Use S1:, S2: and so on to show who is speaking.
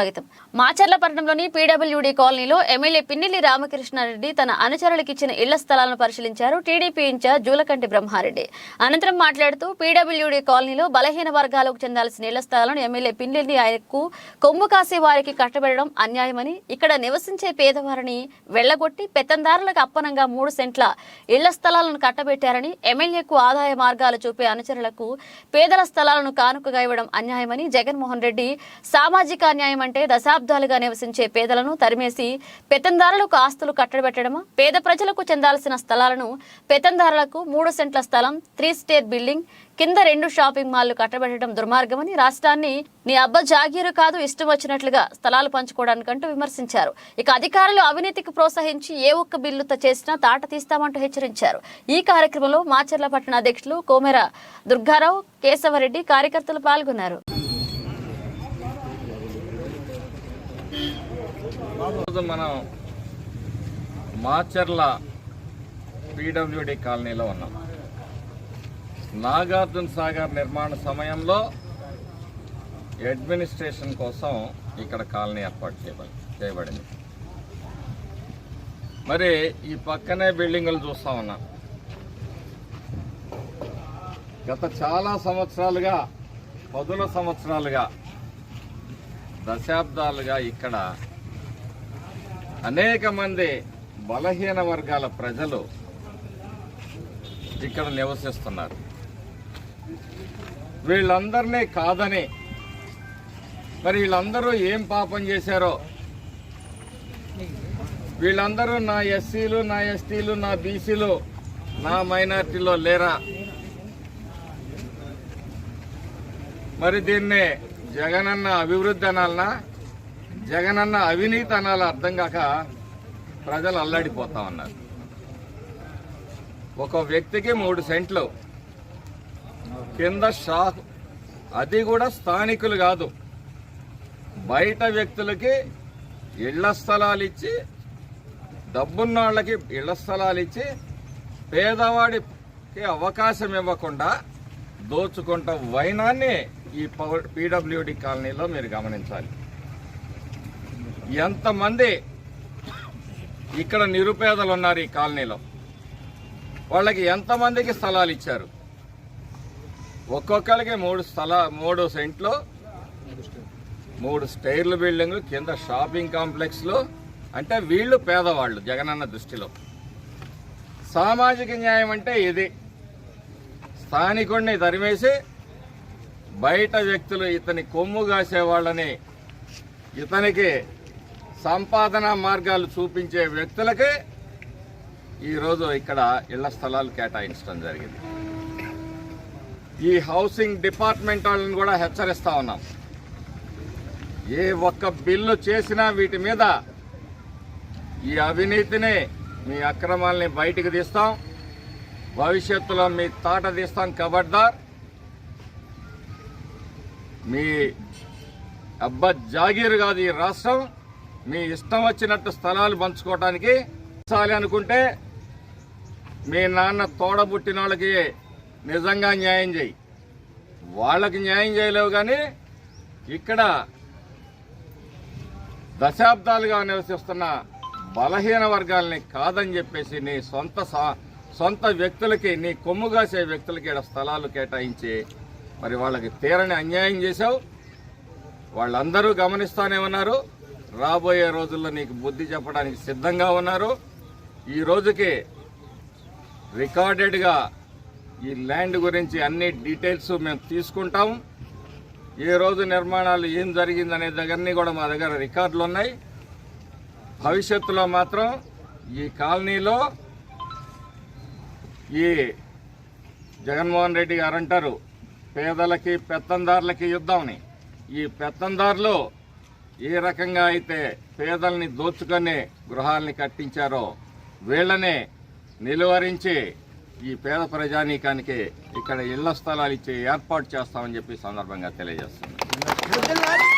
S1: స్వాగతం. మాచర్ల పట్టణంలోని పీడబ్ల్యూడీ కాలనీలో ఎమ్మెల్యే పిన్నెల్లి రామకృష్ణారెడ్డి తన అనుచరులకు ఇచ్చిన ఇళ్ళ స్థలాలను పరిశీలించారు టీడీపీ ఇన్ఛార్జ్ జూలకంటి బ్రహ్మారెడ్డి. అనంతరం మాట్లాడుతూ పీడబ్ల్యూడీ కాలనీలో బలహీన వర్గాలకు చెందాల్సిన ఇళ్ళ స్థలాలను ఎమ్మెల్యే పిన్నెల్లి ఆయనకు కొమ్ము కాసే వారికి కట్టబెట్టడం అన్యాయమని ఇక్కడ నివసించే పేదవారిని వెళ్ళగొట్టి పెత్తందారులకు అప్పనంగా మూడు సెంట్ల ఇళ్ళ స్థలాలను కట్టబెట్టారని ఎమ్మెల్యేకు ఆదాయ మార్గాలు చూపే అనుచరులకు పేదల స్థలాలను కానుకగా ఇవ్వడం అన్యాయమని జగన్మోహన్ రెడ్డి సామాజిక అన్యాయం అంటే దశాబ్దాలుగా నివసించే పేదలను తరిమేసి పెత్తందారులకు ఆస్తులు కట్టబెట్టడమా పేద ప్రజలకు చెందాల్సిన స్థలాలను పెత్తందారులకు మూడు సెంట్ల స్థలం త్రీ స్టేర్ బిల్డింగ్ కింద రెండు షాపింగ్ మాల్లు కట్టబెట్టడం దుర్మార్గమని రాష్ట్రాన్ని నీ అబ్బ జాగీరు కాదు ఇష్టం వచ్చినట్లుగా స్థలాలు పంచుకోవడానికంటూ విమర్శించారు. ఇక అధికారులు అవినీతికి ప్రోత్సహించి ఏ ఒక్క బిల్లు చేసినా తాట తీస్తామంటూ హెచ్చరించారు. ఈ కార్యక్రమంలో మాచర్ల పట్టణ అధ్యక్షులు కోమెర దుర్గారావు కేశవరెడ్డి కార్యకర్తలు పాల్గొన్నారు.
S2: ఈరోజు మనం మాచర్ల పీడబ్ల్యూడి కాలనీలో ఉన్నాం. నాగార్జున సాగర్ నిర్మాణ సమయంలో అడ్మినిస్ట్రేషన్ కోసం ఇక్కడ కాలనీ ఏర్పాటు చేయబడి చేయబడింది. మరి ఈ పక్కనే బిల్డింగులు చూస్తా ఉన్నాం. గత చాలా సంవత్సరాలుగా పదుల సంవత్సరాలుగా దశాబ్దాలుగా ఇక్కడ అనేక మంది బలహీన వర్గాల ప్రజలు ఇక్కడ నివసిస్తున్నారు. వీళ్ళందరినీ కాదని మరి వీళ్ళందరూ ఏం పాపం చేశారో? వీళ్ళందరూ నా ఎస్సీలు నా ఎస్టీలు నా బీసీలు నా మైనార్టీలో లేరా? మరి దీన్ని జగనన్న అభివృద్ధి అనాలనా? జగనన్న అవినీతి అనాలి అర్థం కాక ప్రజలు అల్లాడిపోతా ఉన్నారు. ఒక వ్యక్తికి మూడు సెంట్లు కింద షాక్. అది కూడా స్థానికులు కాదు. బయట వ్యక్తులకి ఇళ్ళ స్థలాలు ఇచ్చి డబ్బున్న వాళ్ళకి ఇళ్ళ స్థలాలు ఇచ్చి పేదవాడికి అవకాశం ఇవ్వకుండా దోచుకుంట వైనాన్ని ఈ పీడబ్ల్యూడి కాలనీలో మీరు గమనించాలి. ఎంతమంది ఇక్కడ నిరుపేదలు ఉన్నారు ఈ కాలనీలో? వాళ్ళకి ఎంతమందికి స్థలాలు ఇచ్చారు? ఒక్కొక్కరికి మూడు స్థల మూడు సెంట్లు మూడు స్టైర్ల బిల్డింగ్లు కింద షాపింగ్ కాంప్లెక్స్లు. అంటే వీళ్ళు పేదవాళ్ళు జగనన్న దృష్టిలో. సామాజిక న్యాయం అంటే ఇది. స్థానికుడిని తరిమేసి బయట వ్యక్తులు ఇతని కొమ్ము కాసే వాళ్ళని ఇతనికి సంపాదన మార్గాలు చూపించే వ్యక్తులకే ఈరోజు ఇక్కడ ఇళ్ళ స్థలాలు కేటాయించడం జరిగింది. ఈ హౌసింగ్ డిపార్ట్మెంట్ వాళ్ళని కూడా హెచ్చరిస్తా ఉన్నాం. ఏ ఒక్క బిల్లు చేసినా వీటి మీద ఈ అవినీతిని మీ అక్రమాల్ని బయటికి తీస్తాం. భవిష్యత్తులో మీ తాట తీస్తాం కబడ్దార్. మీ అబ్బ జాగీరు కాదు ఈ రాష్ట్రం. మీ ఇష్టం వచ్చినట్టు స్థలాలు పంచుకోవటానికి చాలి అనుకుంటే మీ నాన్న తోడబుట్టిన వాళ్ళకి నిజంగా న్యాయం చేయి. వాళ్ళకి న్యాయం చేయలేవు కానీ ఇక్కడ దశాబ్దాలుగా నివసిస్తున్న బలహీన వర్గాల్ని కాదని చెప్పేసి నీ సొంత సొంత వ్యక్తులకి నీ కొమ్ముగాసే వ్యక్తులకి ఇక్కడ స్థలాలు కేటాయించి మరి వాళ్ళకి తీరని అన్యాయం చేశావు. వాళ్ళందరూ గమనిస్తానే ఉన్నారు. రాబోయే రోజుల్లో నీకు బుద్ధి చెప్పడానికి సిద్ధంగా ఉన్నారు. ఈ రోజుకి రికార్డెడ్గా ఈ ల్యాండ్ గురించి అన్ని డీటెయిల్స్ మేము తీసుకుంటాం. ఏ రోజు నిర్మాణాలు ఏం జరిగిందనే దగ్గరని కూడా మా దగ్గర రికార్డులు ఉన్నాయి. భవిష్యత్తులో మాత్రం ఈ కాలనీలో ఈ జగన్మోహన్ రెడ్డి గారు అంటారు పేదలకి పెత్తందారులకి యుద్ధంని ఈ పెత్తందారులు ఏ రకంగా అయితే పేదల్ని దోచుకొని గృహాల్ని కట్టించారో వీళ్ళనే నిలువరించి ఈ పేద ప్రజానీకానికి ఇక్కడ ఇళ్ళ స్థలాలు ఇచ్చే ఏర్పాటు చేస్తామని చెప్పి సందర్భంగా తెలియజేస్తున్నాను